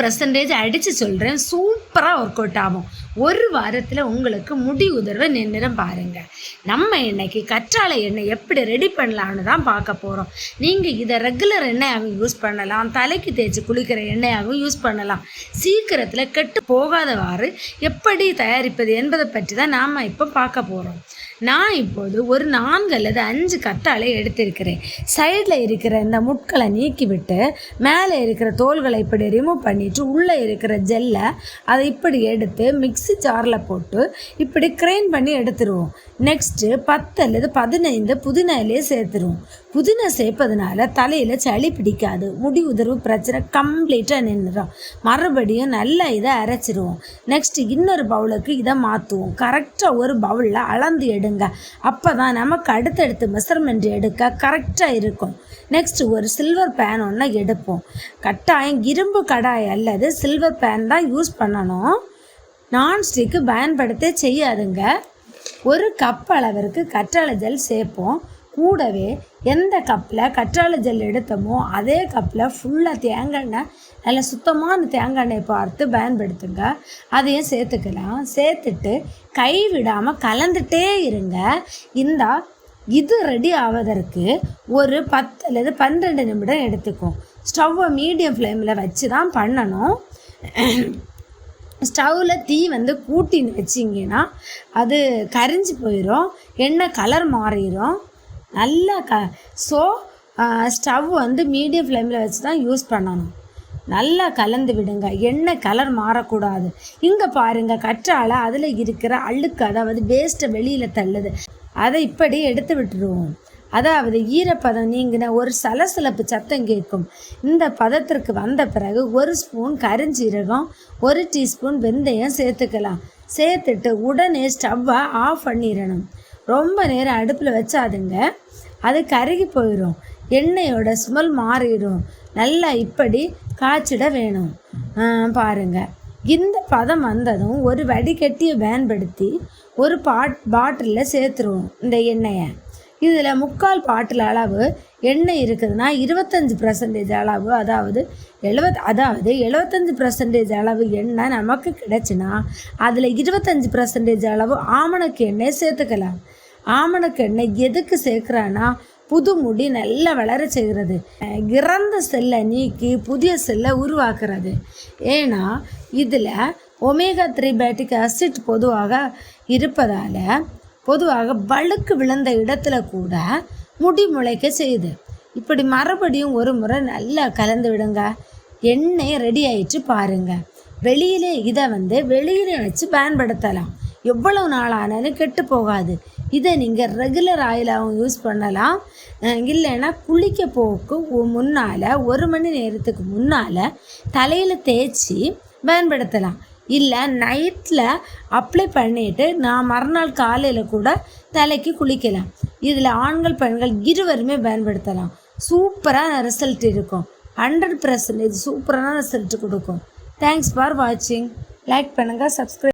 Percentage அடித்து சொல்கிறேன் சூப்பராக ஒர்க் அவுட் ஆகும். ஒரு வாரத்தில் உங்களுக்கு முடி உதர்வை நின்றும் பாருங்கள் நம்ம இன்னைக்கு கற்றாழை எண்ணெய் எப்படி ரெடி பண்ணலான்னு தான் பார்க்க போகிறோம் நீங்கள் இதை ரெகுலர் எண்ணெயாகவும் யூஸ் பண்ணலாம். தலைக்கு தேய்ச்சி குளிக்கிற எண்ணெயாகவும் யூஸ் பண்ணலாம். சீக்கிரத்தில் கெட்டு போகாதவாறு எப்படி தயாரிப்பது என்பதை பற்றி தான் நாம் இப்போ பார்க்க போகிறோம் நான் இப்போது ஒரு நான்கு அல்லது அஞ்சு கத்தாழை எடுத்திருக்கிறேன். சைடில் இருக்கிற இந்த முட்களை நீக்கிவிட்டு மேலே இருக்கிற தோல்களை இப்படி ரிமூவ் பண்ணிவிட்டு உள்ளே இருக்கிற ஜெல்லை அதை இப்படி எடுத்து மிக்ஸ் ஜாரில் போட்டு இப்படி கிரைண்ட் பண்ணி எடுத்துருவோம். நெக்ஸ்ட்டு பத்து அல்லது பதினைந்து புதினா இலையை சேர்த்துருவோம். புதினா சேர்ப்பதுனால தலையில் சளி பிடிக்காது முடி உதர்வு பிரச்சனை கம்ப்ளீட்டாக நின்றுடும். மறுபடியும் நல்லா இதை அரைச்சிருவோம். நெக்ஸ்ட்டு இன்னொரு பவுலுக்கு இதை மாற்றுவோம் கரெக்டாக ஒரு பவுலில் அளந்து எடுங்க. அப்போ தான் நமக்கு அடுத்தடுத்து மெஷர்மெண்ட் எடுக்க கரெக்டாக இருக்கும். நெக்ஸ்ட் ஒரு சில்வர் பேன் ஒன்று எடுப்போம். கட்டாயம் இரும்பு கடாய் அல்லது சில்வர் பேன் தான் யூஸ் பண்ணணும். நான்ஸ்டிக்கு பயன்படுத்த செய்யாதுங்க. ஒரு கப் அளவிற்கு கற்றாழை ஜெல் சேர்ப்போம். கூடவே எந்த கப்பில் கற்றாழை ஜெல் எடுத்தோமோ அதே கப்பில் ஃபுல்லாக தேங்காய் எண்ணெய் நல்ல சுத்தமான தேங்காய் எண்ணெய் பார்த்து பயன்படுத்துங்க. அதையும் சேர்த்துக்கலாம். சேர்த்துட்டு கை விடாமல் கலந்துட்டே இருங்க. இந்த இது ரெடி ஆவதற்கு ஒரு பத்து அல்லது பன்னிரெண்டு நிமிடம் எடுத்துக்கும் ஸ்டவ்வை மீடியம் ஃப்ளேமில் வச்சு தான் பண்ணணும். ஸ்டவ்வில் தீ வந்து கூட்டின்னு வச்சிங்கன்னா அது கரிஞ்சு போயிடும் எண்ணெய் கலர் மாறிடும் நல்லா க ஸோ ஸ்டவ் வந்து மீடியம் ஃப்ளேமில் வச்சு தான் யூஸ் பண்ணணும். நல்லா கலந்து விடுங்க எண்ணெய் கலர் மாறக்கூடாது. இங்கே பாருங்கள் கற்றாழை அதில் இருக்கிற அழுக்கு அதாவது வேஸ்ட்டை வெளியில் தள்ளுது. அதை இப்படி எடுத்து விட்டுருவோம். அதாவது ஈரப்பதம் நீங்கின ஒரு சலசலப்பு சத்தம் கேட்கும். இந்த பதத்திற்கு வந்த பிறகு ஒரு ஸ்பூன் கரிஞ்சீரகம் ஒரு டீஸ்பூன் வெந்தயம் சேர்த்துக்கலாம். சேர்த்துட்டு உடனே ஸ்டவ்வை ஆஃப் பண்ணிடணும். ரொம்ப நேரம் அடுப்பில் வச்சாதுங்க. அது கருகி போயிடும் எண்ணெயோட ஸ்மெல் மாறிடும். நல்லா இப்படி காய்ச்சிட வேணும். பாருங்க. இந்த பதம் வந்ததும் ஒரு வடிகட்டியை பயன்படுத்தி ஒரு பாட் பாட்டிலில் சேர்த்துருவோம் இந்த எண்ணெயை. இதில் முக்கால் பாட்டில் அளவு எண்ணெய் இருக்குதுன்னா இருபத்தஞ்சி பர்சன்டேஜ் அளவு. அதாவது எழுபத் அதாவது எழுபத்தஞ்சி பர்சன்டேஜ் அளவு எண்ணெய் நமக்கு கிடைச்சுன்னா அதில் இருபத்தஞ்சி பர்சன்டேஜ் அளவு ஆமணக்கு எண்ணெய் சேர்த்துக்கலாம். ஆமணக்கு எண்ணெய் எதுக்கு சேர்க்குறான்னா புது முடி நல்லா வளர செய்கிறது. இறந்த செல்லை நீக்கி புதிய செல்லை உருவாக்குறது. ஏன்னா இதில் ஒமேகா த்ரீ பேட்டிக் அசிட் பொதுவாக இருப்பதால் பொதுவாக வழுக்கு விழுந்த இடத்துல கூட முடி முளைக்க செய்யுது. இப்படி மறுபடியும் ஒரு முறை நல்லா கலந்து விடுங்க. எண்ணெய் ரெடி ஆயிட்டு பாருங்க. வெளியிலே இதை வந்து வெளியிலே வச்சு பயன்படுத்தலாம். எவ்வளவு நாள் ஆனாலும் கெட்டு போகாது. இதை நீங்கள் ரெகுலர் ஆயிலாகவும் யூஸ் பண்ணலாம். இல்லைன்னா குளிக்க போக்கு முன்னால் ஒரு மணி நேரத்துக்கு முன்னால் தலையில் தேய்ச்சி பயன்படுத்தலாம். இல்லை நைட்டில் அப்ளை பண்ணிவிட்டு நான் மறுநாள் காலையில் கூட தலைக்கு குளிக்கலாம். இதில் ஆண்கள் பெண்கள் இருவருமே பயன்படுத்தலாம். சூப்பரான ரிசல்ட் இருக்கும். ஹண்ட்ரட் பர்சன்டேஜ் சூப்பரான ரிசல்ட் கொடுக்கும். தேங்க்ஸ் ஃபார் வாட்சிங் லைக் பண்ணுங்கள் சப்ஸ்கிரைப்